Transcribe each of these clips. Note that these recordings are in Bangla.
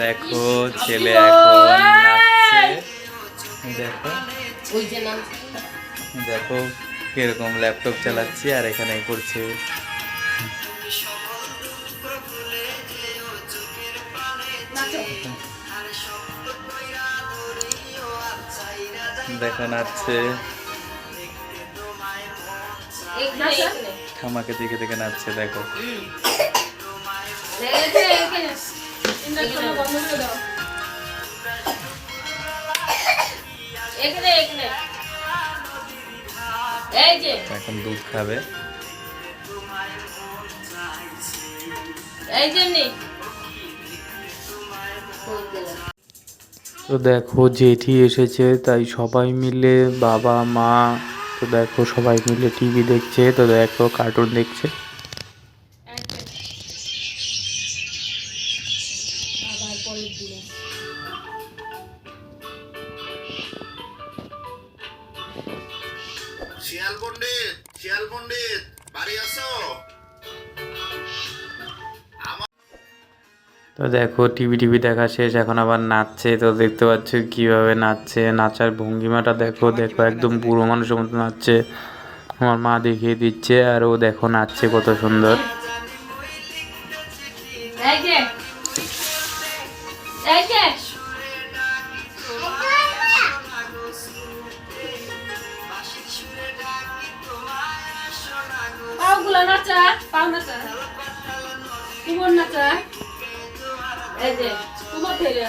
দেখো ছেলে এখন নাচছে। দেখো। ওই দেখো কীরকম ল্যাপটপ চালাচ্ছি আর এখানে করছে দেখো নাচছে। ঠামাকে দিকে দিকে নাচছে দেখো। এখানে দুধ খাবে। তো দেখো জেঠি এসেছে তাই সবাই মিলে বাবা মা তো দেখো সবাই মিলে টিভি দেখছে তো দেখো কার্টুন দেখছে। পরের দিনে শিয়াল পণ্ডিত শিয়াল পণ্ডিত বাড়ি আসো। তো দেখো টিভি টিভি দেখা শেষ এখন আবার নাচছে তো দেখতে পাচ্ছ কীভাবে নাচছে। নাচার ভঙ্গিমাটা দেখো দেখো একদম বুড়ো মানুষের মতো নাচছে। আমার মা দেখিয়ে দিচ্ছে আর ও দেখো নাচছে কত সুন্দর। পাওগুলো নাচা পাও নাচা। কুমোর নাচা। এই যে কুমোর ফেলে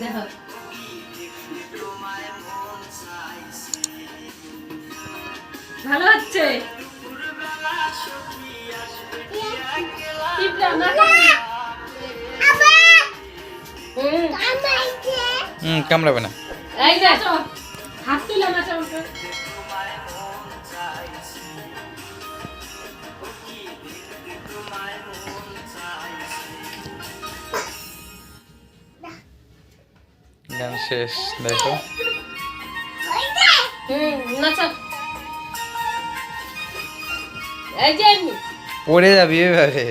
দেখো। ভালো হচ্ছে। হুম কামড়াবে না। গান শেষ দেখো। পড়ে যাবি এভাবে।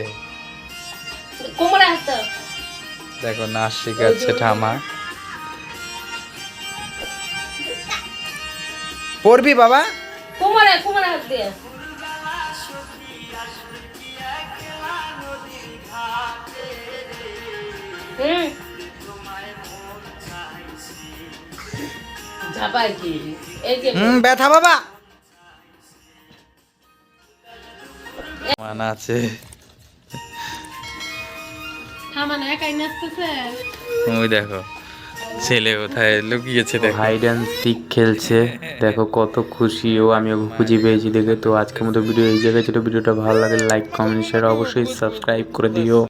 কোমরে দেখো নাচ শেখাচ্ছে ঠামা। পড়বি বাবা? কোমরে কোমরে হাত দিয়ে। হুম। ঝাপাই কি? এই যে হুম ব্যথা বাবা। মানা আছে। ওই দেখো ছেলে কোথায় লুকিয়েছে দেখো। হাইড অ্যান্ড সিক খেলছে। দেখো কত খুশি। ও আমি ওকে খুঁজে পেয়েছি দেখে। তো আজকের মতো ভিডিও এই জায়গায় ছিল। ভিডিওটা ভালো লাগে লাইক কমেন্ট শেয়ার অবশ্যই সাবস্ক্রাইব করে দিও।